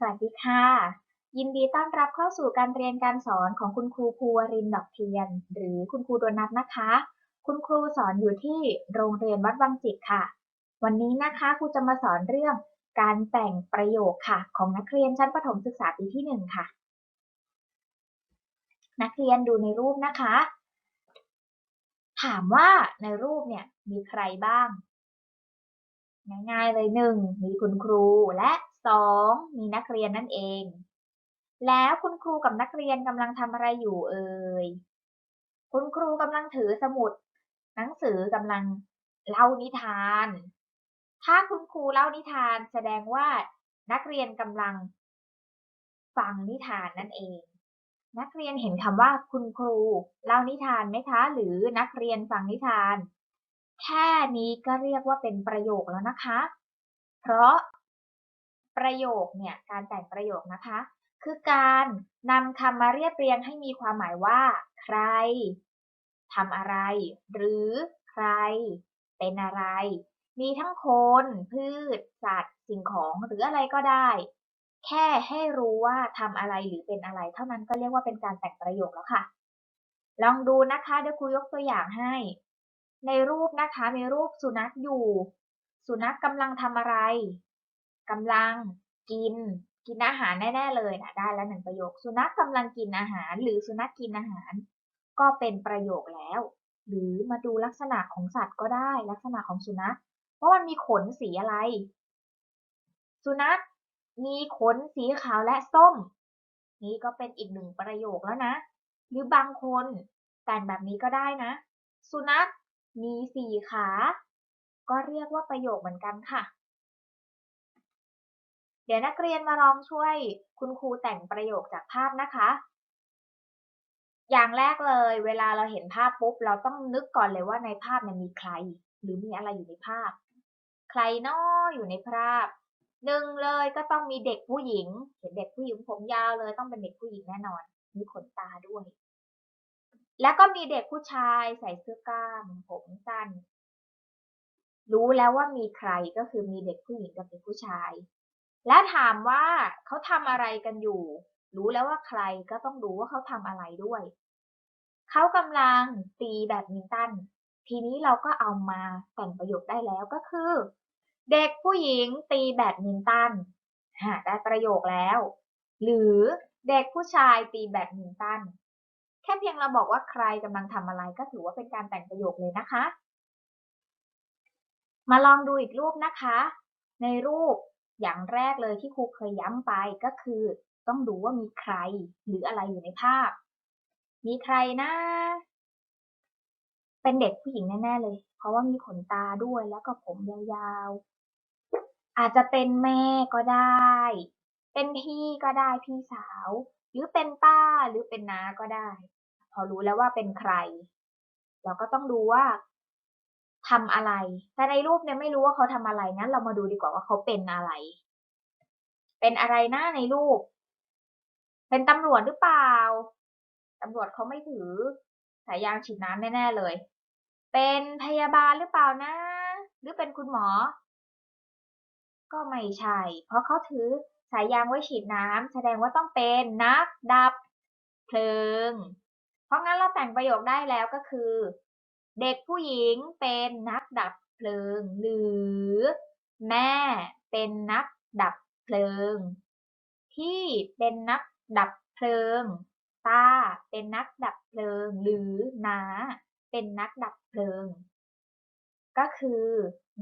สวัสดีค่ะ ยินดีต้อนรับเข้าสู่การเรียนการสอนของคุณครูภูวรินดอกเทียน หรือคุณครูโดนัทนะคะ คุณครูสอนอยู่ที่โรงเรียนวัดวังจิตค่ะ วันนี้นะคะครูจะมาสอนเรื่องการแต่งประโยคค่ะ ของนักเรียนชั้นประถมศึกษาปีที่หนึ่งค่ะ นักเรียนดูในรูปนะคะ ถามว่าในรูปเนี่ยมีใครบ้าง ง่ายๆเลยหนึ่งมีคุณครูและ สองมีนักเรียนนั่นเอง แล้วคุณครูกับนักเรียนกำลังทำอะไรอยู่เอ่ย คุณครูกำลังถือสมุด หนังสือกำลังเล่านิทาน ถ้าคุณครูเล่านิทานแสดงว่านักเรียนกำลัง ฟังนิทานนั่นเอง นักเรียนเห็นคำว่าคุณครูเล่านิทานไหมคะ หรือนักเรียนฟังนิทาน แค่นี้ก็เรียกว่าเป็นประโยคแล้วนะคะ เพราะ ประโยคเนี่ยการแต่งประโยคนะคะ คือการนำคำมาเรียบเรียงให้มีความหมายว่า ใครทำอะไร หรือใคร เป็นอะไร มีทั้งคน พืช สัตว์ สิ่งของหรืออะไรก็ได้ แค่ให้รู้ว่าทำอะไรหรือเป็นอะไร เท่านั้นก็เรียกว่าเป็นการแต่งประโยคแล้วค่ะ ลองดูนะคะเดี๋ยวครูยกตัวอย่างให้ ในรูปนะคะมีรูปสุนัขอยู่ สุนัขกำลังทำอะไร กำลังกิน กินอาหารแน่ ๆ เลยนะได้แล้วหนึ่งประโยค สุนัขกำลังกินอาหาร หรือสุนัขกินอาหาร ก็เป็นประโยคแล้ว หรือมาดูลักษณะของสัตว์ก็ได้ลักษณะของสุนัขว่ามันมีขนสีอะไร สุนัขมีขนสีขาวและส้ม นี่ก็เป็นอีกหนึ่งประโยคแล้วนะ หรือบางคนแต่งแบบนี้ก็ได้นะ สุนัขมีสี่ขา ก็เรียกว่าประโยคเหมือนกันค่ะ เดี๋ยวนักเรียนมาลองช่วยคุณครูแต่งประโยคจากภาพนะคะ อย่างแรกเลย เวลาเราเห็นภาพปุ๊บ เราต้องนึกก่อนเลยว่าในภาพมันมีใคร หรือมีอะไรอยู่ในภาพ ใครน้ออยู่ในภาพหนึ่งเลยก็ต้องมีเด็กผู้หญิง เห็นเด็กผู้หญิงผมยาวเลยต้องเป็นเด็กผู้หญิงแน่นอน มีขนตาด้วย แล้วก็มีเด็กผู้ชายใส่เสื้อกล้ามผมสั้นรู้แล้วว่ามีใครก็คือมีเด็กผู้หญิงกับเด็กผู้ชาย และถามว่าเขาทำอะไรกันอยู่ รู้แล้วว่าใครก็ต้องรู้ว่าเขาทำอะไรด้วย เขากำลังตีแบดมินตัน ทีนี้เราก็เอามาแต่งประโยคได้แล้วก็คือ เด็กผู้หญิงตีแบดมินตันหาได้ประโยคแล้ว หรือเด็กผู้ชายตีแบดมินตัน แค่เพียงเราบอกว่าใครกำลังทำอะไรก็ถือว่าเป็นการแต่งประโยคเลยนะคะ มาลองดูอีกรูปนะคะ ในรูป อย่างแรกเลยที่ครูเคยย้ำไปก็คือ ต้องดูว่ามีใครหรืออะไรอยู่ในภาพ มีใครนะ เป็นเด็กผู้หญิงแน่ๆเลย เพราะว่ามีขนตาด้วยแล้วก็ผมยาวๆ อาจจะเป็นแม่ก็ได้ เป็นพี่ก็ได้พี่สาว หรือเป็นป้าหรือเป็นน้าก็ได้ พอรู้แล้วว่าเป็นใคร เราก็ต้องดูว่า ทำอะไร แต่ในรูปเนี่ยไม่รู้ว่าเขาทำอะไรงั้นเรามาดูดีกว่าว่าเขาเป็นอะไร เป็นอะไรหน้าในรูป เป็นตำรวจหรือเปล่าตำรวจเขาไม่ถือสายยางฉีดน้ำแน่ๆเลย เป็นพยาบาลหรือเปล่านะ หรือเป็นคุณหมอ ก็ไม่ใช่ เพราะเขาถือสายยางไว้ฉีดน้ำแสดงว่าต้องเป็นนักดับเพลิง เพราะงั้นเราแต่งประโยคได้แล้วก็คือ เด็กผู้หญิงเป็นนักดับเพลิง หรือแม่เป็นนักดับเพลิง พี่เป็นนักดับเพลิง ตาเป็นนักดับเพลิง หรือน้าเป็นนักดับเพลิง ก็คือ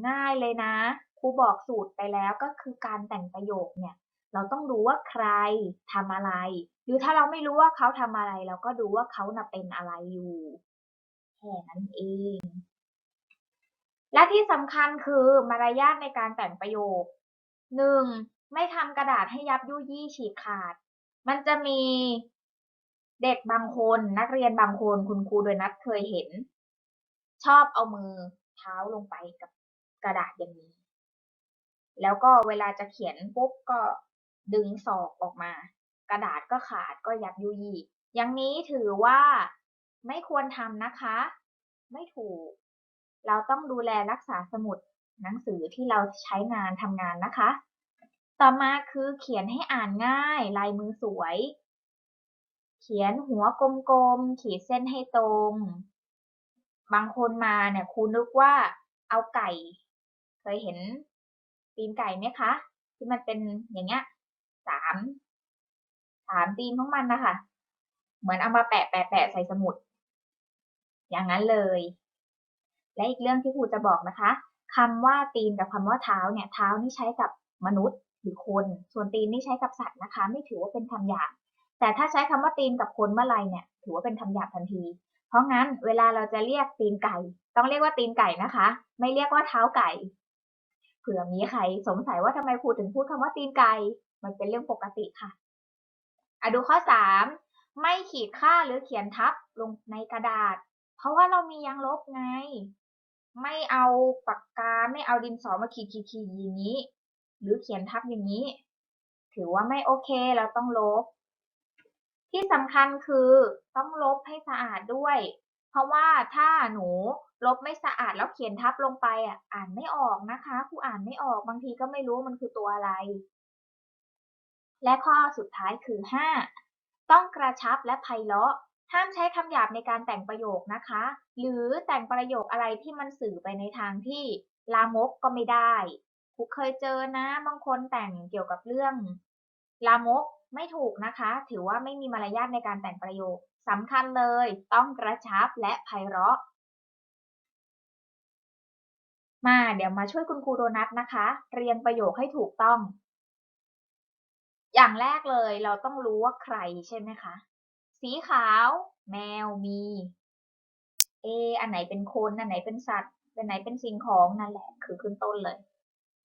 ง่ายเลยนะครูบอกสูตรไปแล้วก็คือการแต่งประโยคเนี่ย เราต้องรู้ว่าใครทำอะไร หรือถ้าเราไม่รู้ว่าเขาทำอะไร เราก็ดูว่าเขาน่ะเป็นอะไรอยู่ แค่นั้นเอง และที่สำคัญคือมารยาทในการแต่งประโยคหนึ่งไม่ทำกระดาษให้ยับยุยี่ฉีกขาด มันจะมีเด็กบางคนนักเรียนบางคนคุณครูโดยนัดเคยเห็น ชอบเอามือเท้าลงไปกับกระดาษอย่างนี้ แล้วก็เวลาจะเขียนปุ๊บก็ดึงศอกออกมา กระดาษก็ขาดก็ยับยุยี่อย่างนี้ถือว่า ไม่ควรทำนะคะ ไม่ถูก เราต้องดูแลรักษาสมุดหนังสือที่เราใช้งานทำงานนะคะ ต่อมาคือเขียนให้อ่านง่าย ลายมือสวย เขียนหัวกลมๆ ขีดเส้นให้ตรง บางคนมาเนี่ยครูนึกว่าเอาไก่ เคยเห็นตีนไก่ไหมคะ ที่มันเป็นอย่างเงี้ยสามสามตีนของมันนะคะ เหมือนเอามาแปะแปะแปะใส่สมุด อย่างนั้นเลย และอีกเรื่องที่ครูจะบอกนะคะคำว่าตีนกับคำว่าเท้าเนี่ยเท้านี่ใช้กับมนุษย์หรือคน ส่วนตีนนี่ใช้กับสัตว์นะคะ ไม่ถือว่าเป็นคำหยาบแต่ถ้าใช้คำว่าตีนกับคนเมื่อไรเนี่ย ถือว่าเป็นคำหยาบทันที เพราะงั้นเวลาเราจะเรียกตีนไก่ ต้องเรียกว่าตีนไก่นะคะ ไม่เรียกว่าเท้าไก่ เผื่อมีใครสงสัยว่าทำไมครูถึงพูดคำว่าตีนไก่ มันเป็นเรื่องปกติค่ะอะดูข้อ 3 ไม่ขีดค่าหรือเขียนทับลงในกระดาษ เพราะว่าเรามียางลบไง ไม่เอาปากกาไม่เอาดินสอมาขีดขีดขีดอย่างนี้ หรือเขียนทับอย่างนี้ ถือว่าไม่โอเคเราต้องลบ ที่สำคัญคือต้องลบให้สะอาดด้วย เพราะว่าถ้าหนูลบไม่สะอาดแล้วเขียนทับลงไปอะ อ่านไม่ออกนะคะครูอ่านไม่ออกบางทีก็ไม่รู้มันคือตัวอะไร และข้อสุดท้ายคือ 5 ต้องกระชับและไพเราะ ห้ามใช้คำหยาบในการแต่งประโยคนะคะ หรือแต่งประโยคอะไรที่มันสื่อไปในทางที่ลามกก็ไม่ได้ครูเคยเจอนะ บางคนแต่งเกี่ยวกับเรื่อง ลามกไม่ถูกนะคะ ถือว่าไม่มีมารยาทในการแต่งประโยคสำคัญเลย ต้องกระชับและไพเราะ มาเดี๋ยวมาช่วยคุณครูโดนัทนะคะ เรียงประโยคให้ถูกต้อง อย่างแรกเลยเราต้องรู้ว่าใครใช่ไหมคะ สีขาว แมวมี เอ อันไหนเป็นคน อันไหนเป็นสัตว์ อันไหนเป็นสิ่งของนั่นแหละ คือขึ้นต้นเลย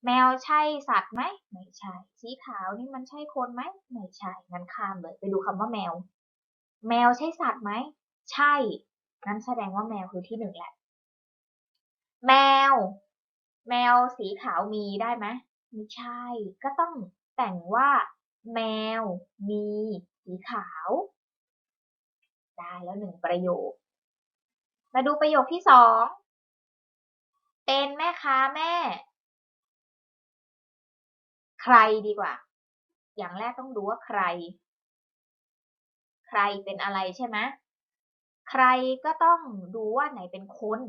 แมวใช่สัตว์ไหม ไม่ใช่ สีขาวนี่มันใช่คนไหม ไม่ใช่ งั้นข้ามเลย ไปดูคำว่าแมว แมวใช่สัตว์ไหม ใช่ งั้นแสดงว่าแมวคือที่หนึ่งแหละ แมว แมวสีขาวมีได้ไหมไม่ใช่ ก็ต้องแต่งว่า แมวมีสีขาว ได้แล้วหนึ่งประโยค มาดูประโยคที่สอง เป็นแม่ค้าแม่ ใครดีกว่า อย่างแรกต้องดูว่าใคร ใครเป็นอะไรใช่ไหมใครก็ต้องดูว่าไหนเป็นคน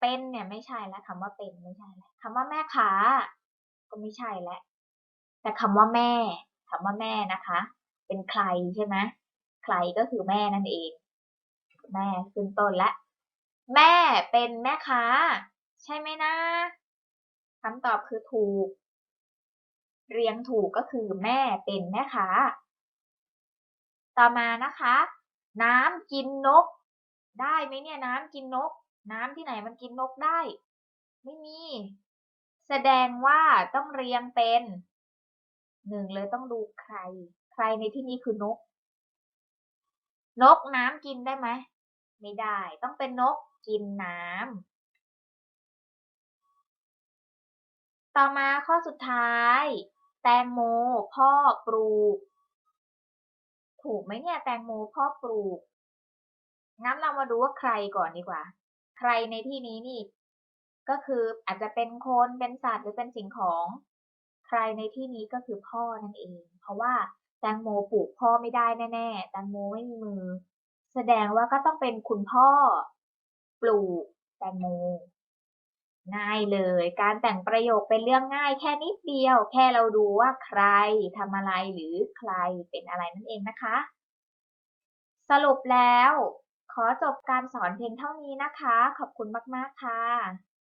เป็นเนี่ยไม่ใช่แล้วคำว่าเป็นไม่ใช่แล้วคำว่าแม่ค้าก็ไม่ใช่แล้วแต่คำว่าแม่คำว่าแม่นะคะ เป็นใครใช่ไหม ใครก็คือแม่นั่นเอง แม่ขึ้นต้นและ แม่เป็นแม่ค้า ใช่ไหมนะคำตอบคือถูก เรียงถูกก็คือแม่เป็นแม่ค้า ต่อมานะคะ น้ำกินนก ได้ไหมเนี่ยน้ำกินนก น้ำที่ไหนมันกินนกได้ ไม่มี แสดงว่าต้องเรียงเป็นหนึ่งเลยต้องดูใคร ใครในที่นี้คือนก นกน้ำกินได้ไหม ไม่ได้ ต้องเป็นนกกินน้ำ ต่อมาข้อสุดท้าย แตงโมพ่อปลูก ถูกไหมเนี่ย แตงโมพ่อปลูก งั้นเรามาดูว่าใครก่อนดีกว่า ใครในที่นี้นี่ ก็คืออาจจะเป็นคน เป็นสัตว์ หรือเป็นสิ่งของ ใครในที่นี้ก็คือพ่อนั่นเอง เพราะว่า แตงโมปลูกพ่อไม่ได้แน่ๆแตงโมไม่มีมือ แสดงว่าก็ต้องเป็นคุณพ่อ ปลูกแตงโมง่ายเลย การแต่งประโยคเป็นเรื่องง่ายแค่นิดเดียว แค่เราดูว่าใครทำอะไรหรือใครเป็นอะไรนั่นเองนะคะ สรุปแล้ว ขอจบการสอนเพียงเท่านี้นะคะ ขอบคุณมาก ๆ ค่ะ